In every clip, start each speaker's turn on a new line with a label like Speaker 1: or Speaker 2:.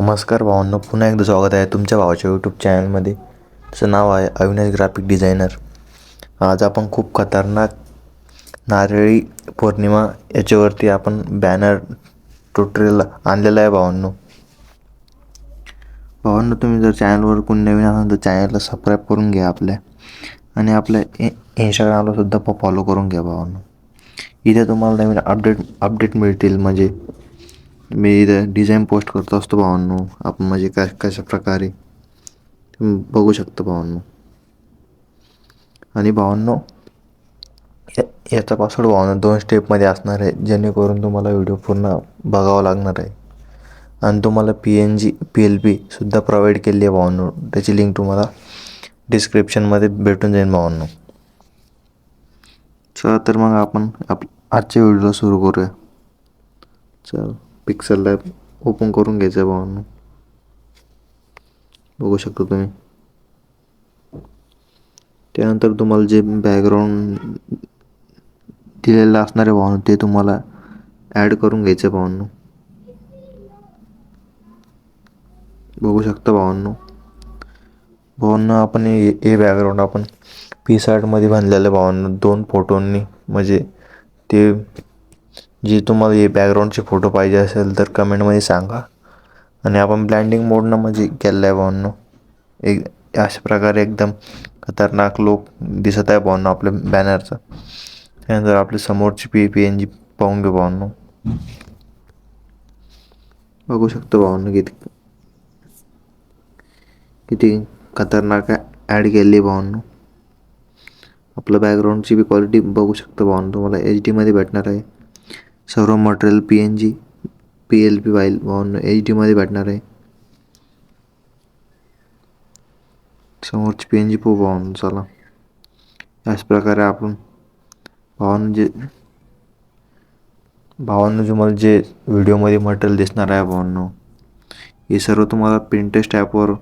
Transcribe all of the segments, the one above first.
Speaker 1: नमस्कार भावांनो पुन्हा एकदा स्वागत आहे तुमच्या भावाच्या यूट्यूब चॅनलमध्ये त्याचं नाव आहे अविनाश ग्राफिक डिझायनर आज आपण खूप खतरनाक नारळी पौर्णिमा याच्यावरती आपण बॅनर ट्युटोरियल आणलेलं आहे भावांनो. भावांनो तुम्ही जर चॅनलवर कोणी नवीन असाल तर चॅनलला सबस्क्राईब करून घ्या आपल्या. आणि आपल्या इ इंस्टाग्रामला सुद्धा फॉलो करून घ्या भावांनो. इथे तुम्हाला नवीन अपडेट अपडेट मिळतील. म्हणजे मी इथे डिझाईन पोस्ट करत असतो भावांनो. आपण म्हणजे काय कशा प्रकारे बघू शकतो भावांनो. आणि भावांनो या- याचा पासवर्ड भावांनो दोन स्टेपमध्ये असणार आहे जेणेकरून तुम्हाला व्हिडिओ पूर्ण बघावा लागणार आहे. आणि तुम्हाला P N G P L पीसुद्धा provide केली आहे भावांनो. त्याची लिंक तुम्हाला डिस्क्रिप्शनमध्ये भेटून जाईल भावांनो. चला तर मग आपण आप आजच्या व्हिडिओला सुरू करूया. चल. पिक्सल लॅब ओपन करून घ्यायचं आहे भावांनो. बघू शकता तुम्ही. त्यानंतर तुम्हाला जे बॅकग्राऊंड दिलेलं असणार आहे भावांनो ते तुम्हाला ॲड करून घ्यायचं आहे भावांनो. बघू शकता भावांनो. भावांना आपण हे हे बॅकग्राऊंड आपण पी साठमध्ये बांधलेलं आहे भावांनो. दोन फोटोंनी म्हणजे ते जे तुम्हाला हे बॅकग्राऊंडचे फोटो पाहिजे असेल तर कमेंटमध्ये सांगा. आणि आपण ब्लँडिंग मोडनं म्हणजे केलं आहे भावांनो. एक अशा प्रकारे एकदम खतरनाक लोक दिसत आहे भावांनो आपल्या बॅनरचं त्यानंतर आपली समोरची पी पी एन जी पाहून घेऊ भावांनो. बघू शकतो भावांनो किती किती खतरनाक ॲड केली भावांनो. आपलं बॅकग्राऊंडची बी क्वालिटी बघू शकतो भावांनो. तुम्हाला एच डीमध्ये भेटणार आहे. सर्व material P N G P L P file भावांनो एच डीमध्ये भेटणार आहे. समोरची पी एन जी पो भावांनो चला. याच प्रकारे आपण भावांनो जे भावांनो तुम्हाला जे व्हिडिओमध्ये मटेरियल दिसणार आहे भावांनो हे सर्व तुम्हाला प्रिंटेस्ट ॲपवर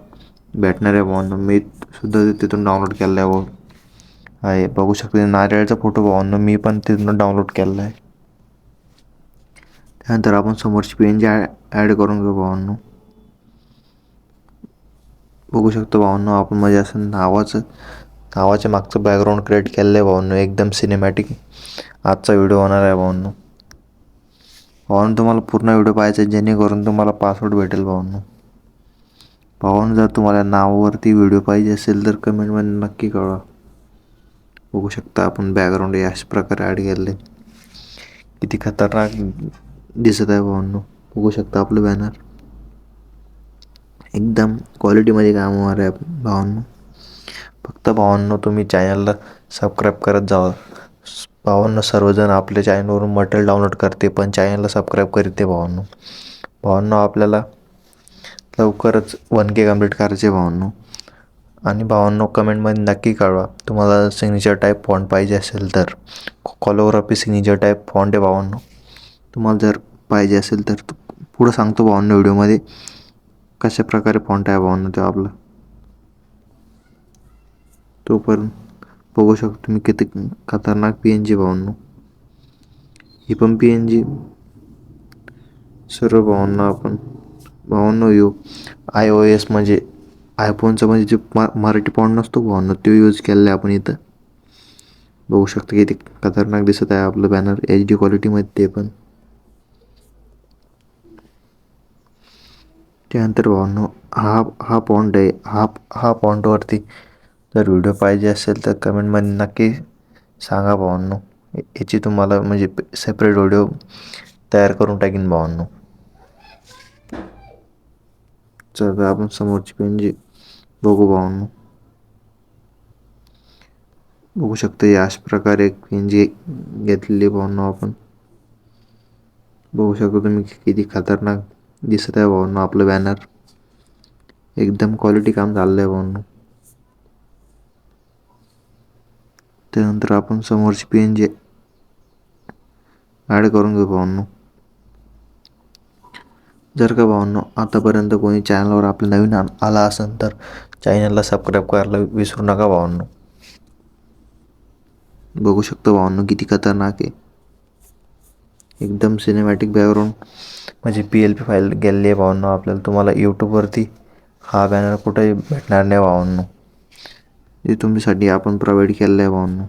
Speaker 1: भेटणार आहे भावांनो मी सुद्धा तिथून डाउनलोड केलं आहे. भाऊ आहे बघू शकते नारळाचा फोटो भावांनो मी पण तिथून डाउनलोड केलेला आहे. त्यानंतर आपण समोरची पेन जी ॲड करून घेऊ भावांनो. बघू शकतो भावांनो आपण म्हणजे असं नावाचं नावाच्या मागचं बॅकग्राऊंड क्रिएट केलेलं आहे भावांनो. एकदम सिनेमॅटिक आजचा व्हिडिओ होणार आहे भावांनो. भावांनो तुम्हाला पूर्ण व्हिडिओ पाहायचा आहे जेणेकरून तुम्हाला पासवर्ड भेटेल भावांनो. भावांनो जर तुम्हाला नावावरती व्हिडिओ पाहिजे असेल तर कमेंटमध्ये नक्की कळवा. बघू शकता आपण बॅकग्राऊंड अशा प्रकारे ॲड केले किती खतरनाक दिसत आहे भावांनो. बघू शकता आपलं बॅनर एकदम क्वालिटीमध्ये काम होणार आहे भावांनो. फक्त भावांनो तुम्ही चॅनलला सबस्क्राईब करत जावा. भावांनो सर्वजण आपल्या चॅनलवरून मटेरियल डाउनलोड करते पण चॅनलला सबस्क्राईब करते भावांनो. भावांनो आपल्याला लवकरच वन के कंप्लीट करायचे भावांनो. आणि भावांनो कमेंटमध्ये नक्की कळवा. तुम्हाला सिग्नेचर टाईप फॉन्ट पाहिजे असेल तर. कॉलोग्राफी सिग्नेचर टाईप फॉन्ट आहे भावांनो. तुम्हाला जर पाहिजे असेल तर पुढं सांगतो भावांनो व्हिडिओमध्ये कशा प्रकारे फॉन्ट आहे भावांना ते आपला. तोपर्यंत बघू शकतो तुम्ही किती खतरनाक पी एन जी भावांनो ही पण पी एन जी सर्व भावांना आपण भावांनो यो आय ओ एस म्हणजे आयफोनचं म्हणजे जे मा मराठी फॉन्ट नसतो भावांनो तो यूज केलेला आहे आपण इथं. बघू शकतो किती खतरनाक दिसत आहे आपलं बॅनर एच डी क्वालिटीमध्ये ते पण. त्यानंतर भावांनो हा हा पॉइंट आहे हा हा पॉइंटवरती जर व्हिडिओ पाहिजे असेल तर कमेंटमध्ये नक्की सांगा भावांनो. याची तुम्हाला म्हणजे सेपरेट व्हिडिओ तयार करून टाकीन भावांनो. चला आपण समोरची पेंजी बघू भावांनो. बघू शकतो याच प्रकारे एक घेतलेली भावांनो आपण. बघू शकतो तुम्ही किती खतरनाक दिसत आहे भाऊंनो आपलं बॅनर एकदम क्वालिटी काम झालेलं आहे भावांनो त्यानंतर आपण समोरची पी एन जे ॲड करून घेऊ भाऊंनो. जर का भावांनो आतापर्यंत कोणी चॅनलवर आपलं नवीन आला असेल तर चॅनलला सबस्क्राईब करायला विसरू नका भावांनो बघू शकतो भावांनो किती खतरनाक आहे. एकदम सिनेमॅटिक बॅकग्राऊंड म्हणजे पी एल पी फाईल गेलेली आहे भावांनो आपल्याला तुम्हाला यूट्यूबवरती हा बॅनर कुठेही भेटणार नाही भावांनो जे तुमच्यासाठी आपण प्रोव्हाइड केलेलं आहे भावांनो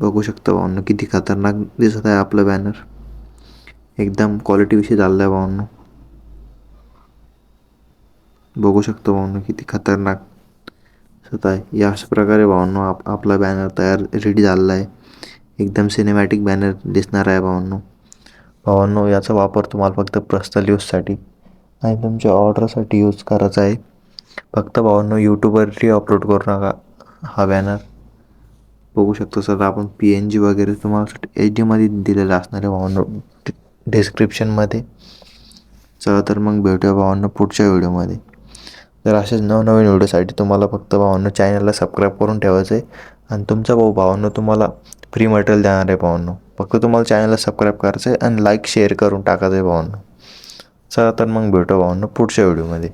Speaker 1: बघू शकता भावांनो किती खतरनाक दिसत आहे आपलं बॅनर एकदम क्वालिटीविषयी चाललं आहे भावांनो बघू शकतो भावांनो किती खतरनाक दिसत आहे. या अशा प्रकारे भावांनो आप आपला बॅनर तयार रेडी झालेला आहे. एकदम सिनेमॅटिक बॅनर दिसणार आहे भावांनो भावांनो याचा वापर तुम्हाला फक्त पर्सनल यूजसाठी आणि तुमच्या ऑर्डरसाठी यूज करायचा आहे. फक्त भावांनो यूट्यूबवरती अपलोड करू नका हा बॅनर बघू शकतो सर आपण पी एन जी वगैरे तुम्हाला एच डीमध्ये दिलेलं असणार आहे भावांनो डिस्क्रिप्शनमध्ये चला तर मग भेटूया भावांनो पुढच्या व्हिडिओमध्ये. तर असेच नवनवीन व्हिडिओसाठी तुम्हाला फक्त भावांनो चॅनलला सबस्क्राईब करून ठेवायचं आहे. आणि तुमचा भाऊ भावांनो तुम्हाला फ्री मटेरियल देणार आहे भावांनो. फक्त तुम्हाला चॅनलला सबस्क्राईब करायचं आहे आणि लाईक शेअर करून टाकायचं आहे भावांना. चला तर मग भेटू भावांना पुढच्या व्हिडिओमध्ये